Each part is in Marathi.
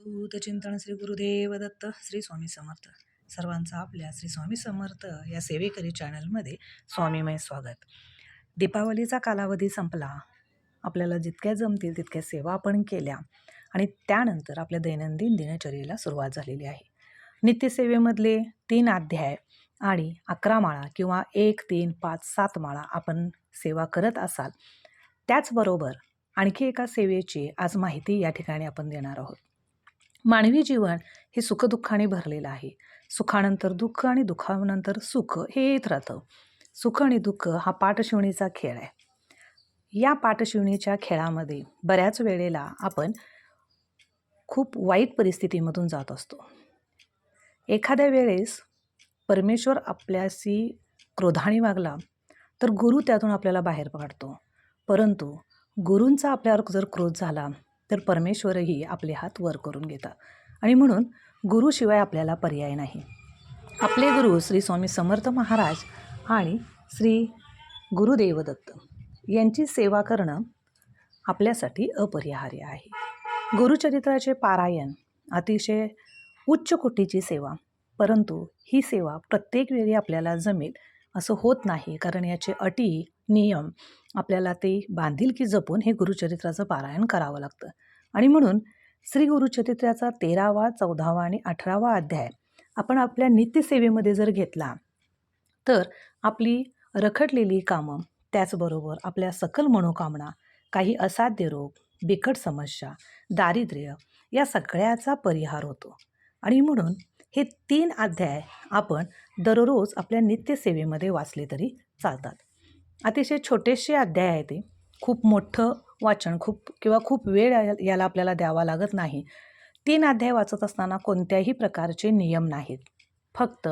चिंतन श्री गुरुदेव दत्त श्री स्वामी समर्थ. सर्वांचं आपल्या श्री स्वामी समर्थ या सेवेकरी चॅनलमध्ये स्वामीमय स्वागत. दीपावलीचा कालावधी संपला. आपल्याला जितक्या जमतील तितक्या सेवा आपण केल्या आणि त्यानंतर आपल्या दैनंदिन दिनचर्येला सुरुवात झालेली आहे. नित्यसेवेमधले तीन अध्याय आणि अकरा माळा किंवा एक तीन पाच सात माळा आपण सेवा करत असाल त्याचबरोबर आणखी एका सेवेची आज माहिती या ठिकाणी आपण देणार आहोत. मानवी जीवन हे सुखदुःखाने भरलेलं आहे. सुखानंतर दुःख आणि दुःखानंतर सुख हे येत राहतं. सुख आणि दुःख हा पाठशिवणीचा खेळ आहे. या पाठशिवणीच्या खेळामध्ये बऱ्याच वेळेला आपण खूप वाईट परिस्थितीमधून जात असतो. एखाद्या वेळेस परमेश्वर आपल्याशी क्रोधाने वागला तर गुरु त्यातून आपल्याला बाहेर काढतो परंतु गुरूंचा आपल्यावर जर क्रोध झाला तर परमेश्वरही आपले हात वर करून घेतात. आणि म्हणून गुरुशिवाय आपल्याला पर्याय नाही. आपले गुरु श्री स्वामी समर्थ महाराज आणि श्री गुरुदेवदत्त यांची सेवा करणं आपल्यासाठी अपरिहार्य आहे. गुरुचरित्राचे पारायण अतिशय उच्च कोटीची सेवा परंतु ही सेवा प्रत्येक वेळी आपल्याला जमेल असं होत नाही कारण याचे अटी नियम आपल्याला ते बांधिलकी जपून हे गुरुचरित्राचं पारायण करावं लागतं. आणि म्हणून श्री गुरुचरित्राचा तेरावा चौदावा आणि अठरावा अध्याय आपण आपल्या नित्यसेवेमध्ये जर घेतला तर आपली रखडलेली कामं त्याचबरोबर आपल्या सकल मनोकामना काही असाध्य रोग बिकट समस्या दारिद्र्य या सगळ्याचा परिहार होतो. आणि म्हणून हे तीन अध्याय आपण दररोज आपल्या नित्यसेवेमध्ये वाचले तरी चालतात. अतिशय छोटेसे अध्याय आहे ते. खूप मोठं वाचन खूप किंवा खूप वेळ या- याला आपल्याला द्यावा लागत नाही. तीन अध्याय वाचत असताना कोणत्याही प्रकारचे नियम नाहीत. फक्त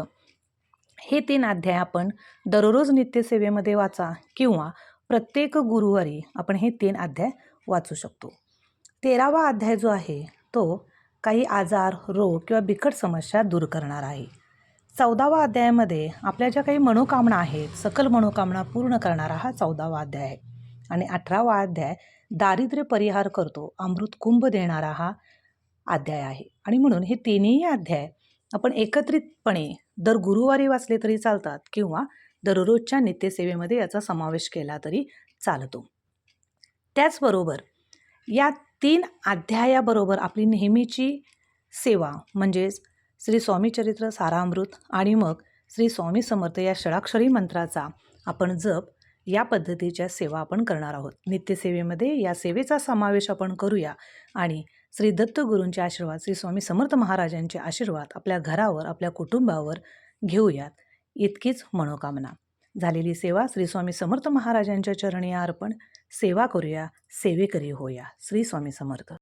हे तीन अध्याय आपण दररोज नित्यसेवेमध्ये वाचा किंवा प्रत्येक गुरुवारी आपण हे तीन अध्याय वाचू शकतो. तेरावा अध्याय जो आहे तो काही आजार रोग किंवा बिकट समस्या दूर करणार आहे. चौदावा अध्यायामध्ये आपल्या ज्या काही मनोकामना आहेत सकल मनोकामना पूर्ण करणारा हा चौदावा अध्याय आहे. आणि अठरावा अध्याय दारिद्र्य परिहार करतो अमृत कुंभ देणारा हा अध्याय आहे. आणि म्हणून हे तिन्ही अध्याय आपण एकत्रितपणे दर गुरुवारी वाचले तरी चालतात किंवा दररोजच्या नित्यसेवेमध्ये याचा समावेश केला तरी चालतो. त्याचबरोबर या तीन अध्यायाबरोबर आपली नेहमीची सेवा म्हणजेच श्री स्वामीचरित्र सारामृत आणि मग श्री स्वामी समर्थ या षडाक्षरी मंत्राचा आपण जप या पद्धतीच्या सेवा आपण करणार आहोत. नित्यसेवेमध्ये या सेवेचा समावेश आपण करूया आणि श्री दत्तगुरूंचे आशीर्वाद श्री स्वामी समर्थ महाराजांचे आशीर्वाद आपल्या घरावर आपल्या कुटुंबावर घेऊयात. इतकीच मनोकामना. झालेली सेवा श्री स्वामी समर्थ महाराजांच्या चरणी अर्पण. सेवा करूया सेवेकरी होया श्री स्वामी समर्थ.